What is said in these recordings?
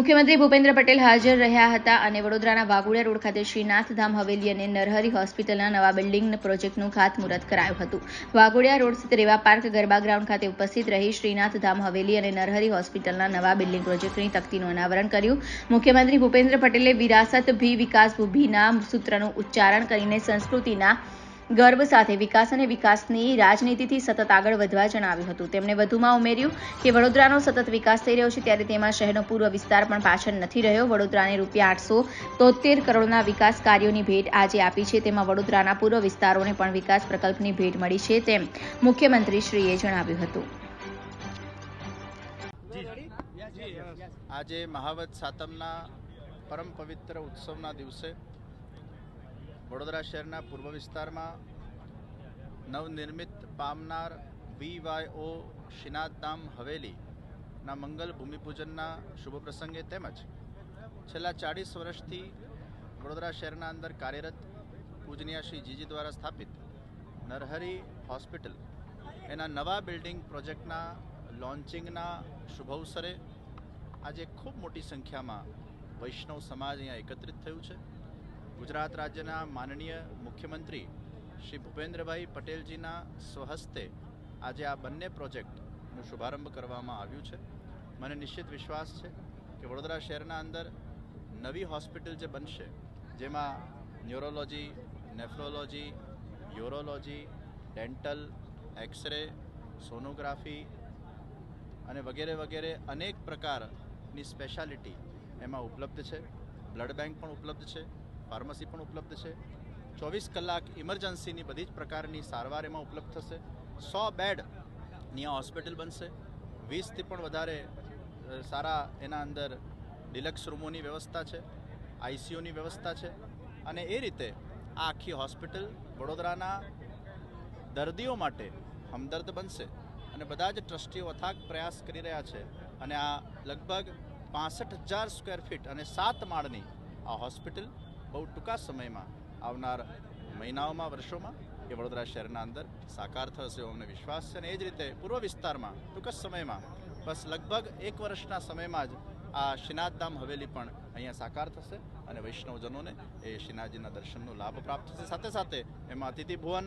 મુખ્યમંત્રી ભૂપેન્દ્ર પટેલ હાજર રહ્યા હતા અને વડોદરાના વાઘોડિયા રોડ ખાતે શ્રીનાથધામ હવેલી અને નરહરી હોસ્પિટલના નવા બિલ્ડિંગ પ્રોજેક્ટનું ખાતમુહૂર્ત કરાયું હતું. વાઘોડિયા રોડ સ્થિત રેવા પાર્ક ગરબા ગ્રાઉન્ડ ખાતે ઉપસ્થિત રહી શ્રીનાથધામ હવેલી અને નરહરી હોસ્પિટલના નવા બિલ્ડિંગ પ્રોજેક્ટની તકતીનું અનાવરણ કર્યું. મુખ્યમંત્રી ભૂપેન્દ્ર પટેલે વિરાસત ભી વિકાસ ભૂભીના સૂત્રનું ઉચ્ચારણ કરીને સંસ્કૃતિના ગર્વ સાથે વિકાસ અને વિકાસની રાજનીતિથી સતત આગળ વધવા જણાવ્યું હતું. તેમણે વધુમાં ઉમેર્યું કે વડોદરાનો સતત વિકાસ થઈ રહ્યો છે ત્યારે તેમાં શહેરનો પૂર્વ વિસ્તાર પણ પાછળ નથી રહ્યો. વડોદરાને રૂપિયા આઠસો તોતેર કરોડના વિકાસ કાર્યોની ભેટ આજે આપી છે. તેમાં વડોદરાના પૂર્વ વિસ્તારોને પણ વિકાસ પ્રકલ્પની ભેટ મળી છે તેમ મુખ્યમંત્રીશ્રીએ જણાવ્યું હતું. આજે મહાવત સાતમના પરમ પવિત્ર ઉત્સવના દિવસે વડોદરા શહેરના પૂર્વ વિસ્તારમાં નવનિર્મિત પામનાર વીવાયઓ શ્રીનાથધામ હવેલીના મંગલ ભૂમિપૂજનના શુભ પ્રસંગે તેમજ છેલ્લા ચાળીસ વર્ષથી વડોદરા શહેરના અંદર કાર્યરત પૂજનીય શ્રી જીજી દ્વારા સ્થાપિત નરહરી હોસ્પિટલ એના નવા બિલ્ડિંગ પ્રોજેક્ટના લોન્ચિંગના શુભ અવસરે આજે ખૂબ મોટી સંખ્યામાં વૈષ્ણવ સમાજ અહીંયા એકત્રિત થયું છે. ગુજરાત રાજ્યના માનનીય મુખ્યમંત્રી શ્રી ભૂપેન્દ્રભાઈ પટેલજીના સ્વહસ્તે આજે આ બંને પ્રોજેક્ટનો શુભારંભ કરવામાં આવ્યું છે. મને નિશ્ચિત વિશ્વાસ છે કે વડોદરા શહેરના અંદર નવી હોસ્પિટલ જે બનશે, જેમાં neurology, nephrology, urology, dental, X ray, sonography અને વગેરે વગેરે અનેક પ્રકારની સ્પેશિયાલિટી એમાં ઉપલબ્ધ છે. બ્લડ બેંક પણ ઉપલબ્ધ છે. ફાર્મસી પણ ઉપલબ્ધ છે. ચોવીસ કલાક ઇમરજન્સીની બધી જ પ્રકારની સારવાર એમાં ઉપલબ્ધ થશે. સો બેડ આ હોસ્પિટલ બનશે. વીસથી પણ વધારે સારા એના અંદર ડિલક્સ રૂમોની વ્યવસ્થા છે, આઈસીયુની વ્યવસ્થા છે. અને એ રીતે આ આખી હોસ્પિટલ વડોદરાના દર્દીઓ માટે હમદર્દ બનશે. અને બધા જ ટ્રસ્ટીઓ અથાગ પ્રયાસ કરી રહ્યા છે. અને આ લગભગ પાસઠ હજાર સ્ક્વેર ફીટ અને સાત માળની આ હોસ્પિટલ બહુ ટૂંકા સમયમાં આવનાર મહિનાઓમાં, વર્ષોમાં એ વડોદરા શહેરના અંદર સાકાર થશે અમને વિશ્વાસ છે અને એ જ રીતે પૂર્વ વિસ્તારમાં ટૂંક જ સમયમાં, બસ લગભગ એક વર્ષના સમયમાં જ આ શ્રીનાથધામ હવેલી પણ અહીંયા સાકાર થશે અને વૈષ્ણવજનોને એ શ્રીનાથજીના દર્શનનો લાભ પ્રાપ્ત થશે. સાથે સાથે એમાં અતિથિ ભુવન,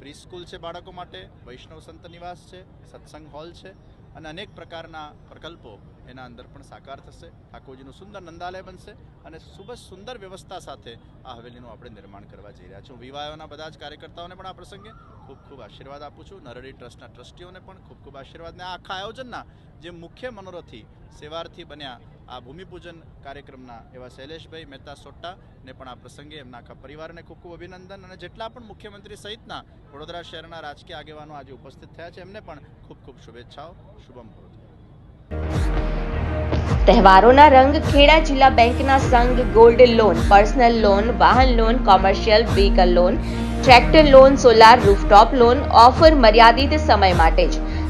પ્રી સ્કૂલ છે બાળકો માટે, વૈષ્ણવ સંત નિવાસ છે, સત્સંગ હોલ છે અને અનેક પ્રકારના પ્રકલ્પો એના અંદર પણ સાકાર થશે. ઠાકોરજીનું સુંદર નંદાલય બનશે અને ખૂબ જ સુંદર વ્યવસ્થા સાથે આ હવેલીનું આપણે નિર્માણ કરવા જઈ રહ્યા છું વિવાહોના બધા જ કાર્યકર્તાઓને પણ આ પ્રસંગે ખૂબ ખૂબ આશીર્વાદ આપું છું. નરડી ટ્રસ્ટના ટ્રસ્ટીઓને પણ ખૂબ ખૂબ આશીર્વાદ. ને આ આખા આયોજનના જે મુખ્ય મનોરથી, સેવાર્થી બન્યા આ ભૂમિપૂજન કાર્યક્રમના એવા શૈલેષભાઈ મહેતા સોટ્ટાને પણ આ પ્રસંગે એમના આખા પરિવારને ખૂબ ખૂબ અભિનંદન અને જેટલા પણ મુખ્યમંત્રી સહિતના વડોદરા શહેરના રાજકીય આગેવાનો આજે ઉપસ્થિત થયા છે, એમને પણ ખૂબ ખૂબ શુભેચ્છાઓ, શુભમ તહેવારોના રંગ ખેડા જિલ્લા બેંકના સંઘ ગોલ્ડ લોન, પર્સનલ લોન, વાહન loan, commercial vehicle loan, tractor loan, solar rooftop loan, offer મર્યાદિત સમય માટે જ.